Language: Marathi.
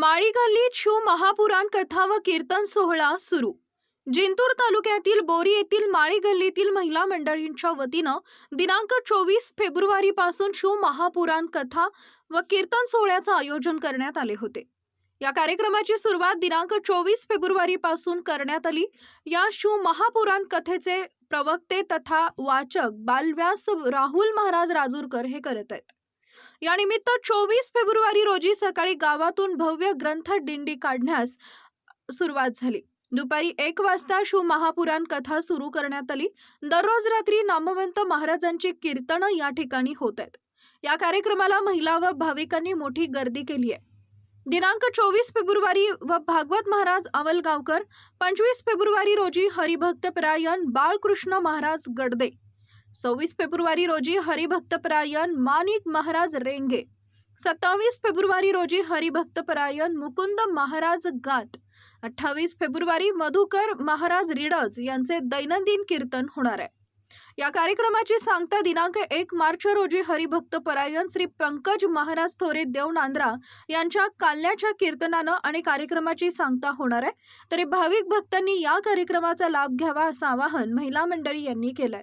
माळी गल्लीत शिव महापुराण कथा व कीर्तन सोहळा सुरू. जिंतूर तालुक्यातील बोरी येथील माळी गल्लीतील महिला मंडळींच्या वतीनं दिनांक चोवीस फेब्रुवारी पासून शिव महापुराण कथा व कीर्तन सोहळ्याचं आयोजन करण्यात आले होते. या कार्यक्रमाची सुरुवात दिनांक चोवीस फेब्रुवारी पासून करण्यात आली. या शिव महापुराण कथेचे प्रवक्ते तथा वाचक बालव्यास राहुल महाराज राजूरकर हे करत आहेत. यानिमित्त चोवीस फेब्रुवारी रोजी सकाळी गावातून भव्य ग्रंथ दिंडी काढण्यास सुरुवात झाली. दुपारी एक वाजता शिव महापुराण कथा सुरू करण्यात आली. दररोज रात्री नामवंत महाराजांची कीर्तनं या ठिकाणी होत आहेत. या कार्यक्रमाला महिला व भाविकांनी मोठी गर्दी केली आहे. दिनांक चोवीस फेब्रुवारी व भागवत महाराज अवलगावकर पंचवीस फेब्रुवारी रोजी हरिभक्तपरायण बाळकृष्ण महाराज गडदे सव्वीस फेब्रुवारी रोजी हरिभक्तपरायण माणिक महाराज रेंगे. सत्तावीस फेब्रुवारी रोजी हरिभक्तपरायण मुकुंद महाराज गात अठ्ठावीस फेब्रुवारी मधुकर महाराज रिडज यांचे दैनंदिन कीर्तन होणार आहे. या कार्यक्रमाची सांगता दिनांक एक मार्च रोजी हरिभक्तपरायण श्री पंकज महाराज थोरे देव नांद्रा यांच्या काल्याच्या कीर्तनानं आणि कार्यक्रमाची सांगता होणार आहे. तरी भाविक भक्तांनी या कार्यक्रमाचा लाभ घ्यावा असं आवाहन महिला मंडळी यांनी केलंय.